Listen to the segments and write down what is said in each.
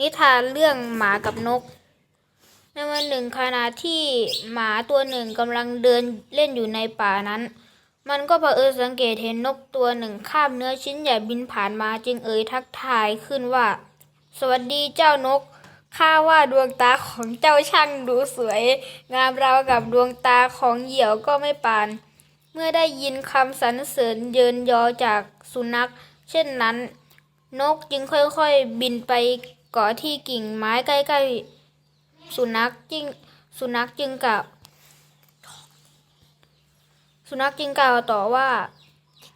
นิทานเรื่องหมากับนก ในวันหนึ่งขณะที่หมาตัวหนึ่งกำลังเดินเล่นอยู่ในป่านั้น มันก็เผอิญสังเกตเห็นนกตัวหนึ่งคาบเนื้อชิ้นใหญ่บินผ่านมาจึงเอ่ยทักทายขึ้นว่า สวัสดีเจ้านกข้าว่าดวงตาของเจ้าช่างดูสวย งามราวกับดวงตาของเหยี่ยวก็ไม่ปาน เมื่อได้ยินคำสรรเสริญเยินยอจากสุนัข เช่นนั้น นกจึงค่อยๆบินไป เกาะที่กิ่งไม้ใกล้ๆ สุนัขจึงสุนัขจึงกล่าวสุนัขจึงกล่าวต่อว่า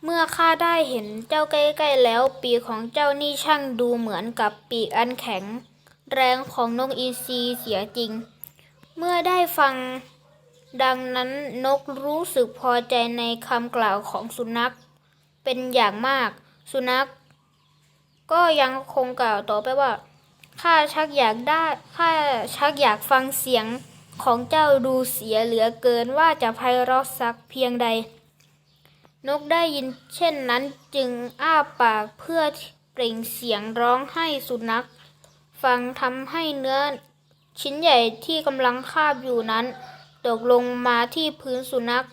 เมื่อข้าได้เห็นเจ้าใกล้ๆแล้ว ปีกของเจ้านี่ช่างดูเหมือนกับปีกอันแข็ง แรงของนกอีซีเสียจริง เมื่อได้ฟังดังนั้นนกรู้สึกพอใจในคำกล่าวของสุนัข เป็นอย่างมาก สุนัข ก็ยังคงกล่าวต่อไปว่า ข้าชักอยากได้ข้าชักอยากฟังเสียงของเจ้าดูเสียเหลือเกินว่าจะไพเราะสักเพียงใด นกได้ยินเช่นนั้นจึงอ้าปากเพื่อเปล่งเสียงร้องให้สุนัข ฟังทำให้เนื้อชิ้นใหญ่ที่กำลังคาบอยู่นั้น ตกลงมาที่พื้นสุนัข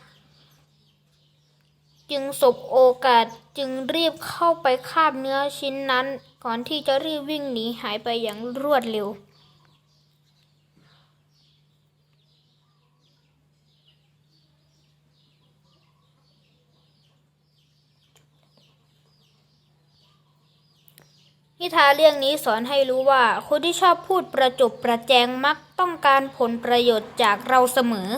จึงสบโอกาสจึงรีบเข้าไปคาบเนื้อชิ้นนั้น ก่อนที่จะรีบวิ่งหนีหายไปอย่างรวดเร็ว นิทานเรื่องนี้สอนให้รู้ว่า คนที่ชอบพูดประจบประแจงมักต้องการผลประโยชน์จากเราเสมอ